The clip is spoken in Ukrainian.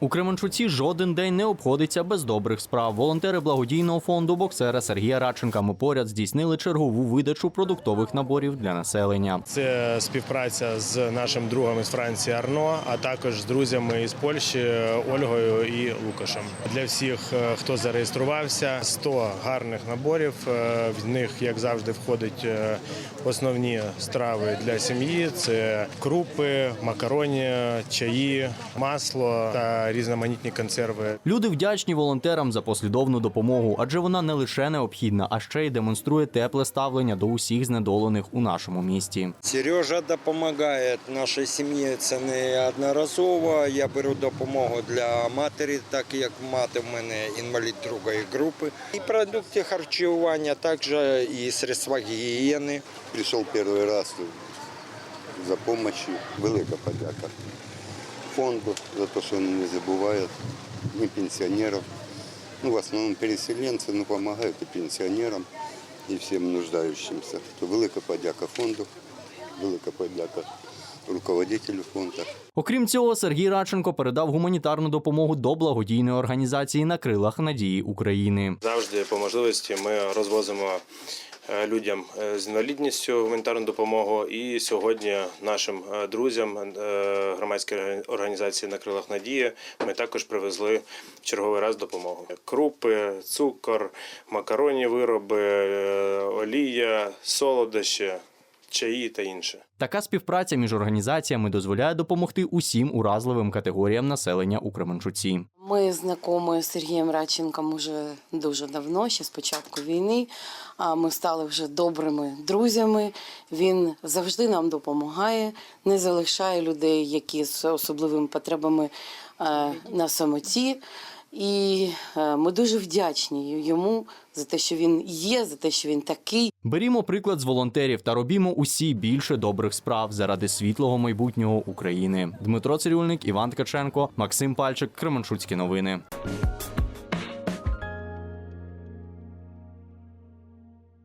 У Кременчуці жоден день не обходиться без добрих справ. Волонтери благодійного фонду боксера Сергія Радченка поряд здійснили чергову видачу продуктових наборів для населення. Це співпраця з нашим другом із Франції Арно, а також з друзями із Польщі Ольгою і Лукашем. Для всіх, е, хто зареєструвався, 100 гарних наборів. Е, В них, як завжди, входять е, основні страви для сім'ї: це крупи, макароні, чаї, масло та різноманітні консерви. Люди вдячні волонтерам за послідовну допомогу, адже вона не лише необхідна, а ще й демонструє тепле ставлення до усіх знедолених у нашому місті. Сережа допомагає нашій сім'ї. Це не одноразово. Я беру допомогу для матері, так як мати в мене інвалід другої групи. І продукти харчування, також і средства гігієни. Пришел первый раз за помощью. Велика подяка фонду за то, что он не забывает ни пенсионеров. Ну, в основном переселенцы, но помогают и пенсионерам, и всем нуждающимся. То велика подяка фонду, велика подяка руководителю фонду. Окрім цього, Сергій Радченко передав гуманітарну допомогу до благодійної організації на крилах надії України. Завжди по можливості ми розвозимо е, людям е, з інвалідністю гуманітарну допомогу. І сьогодні нашим е, друзям громадської організації на крилах Надії ми також привезли в черговий раз допомогу. Крупи, цукор, макаронні вироби, олія, солодощі, чаї та інше. Така співпраця між організаціями дозволяє допомогти усім уразливим категоріям населення у Кременчуці. Ми знайомі з Сергієм Радченком уже дуже давно, ще з початку війни. А Ми стали вже добрими друзями. Він завжди нам допомагає, не залишає людей, які з особливими потребами е, на самоті. І е, ми дуже вдячні йому за те, що він є, за те, що він такий. Берімо приклад з волонтерів та робімо усі більше добрих справ заради світлого майбутнього України. Дмитро Цирюльник, Іван Ткаченко, Максим Пальчик, Кременчуцькі новини.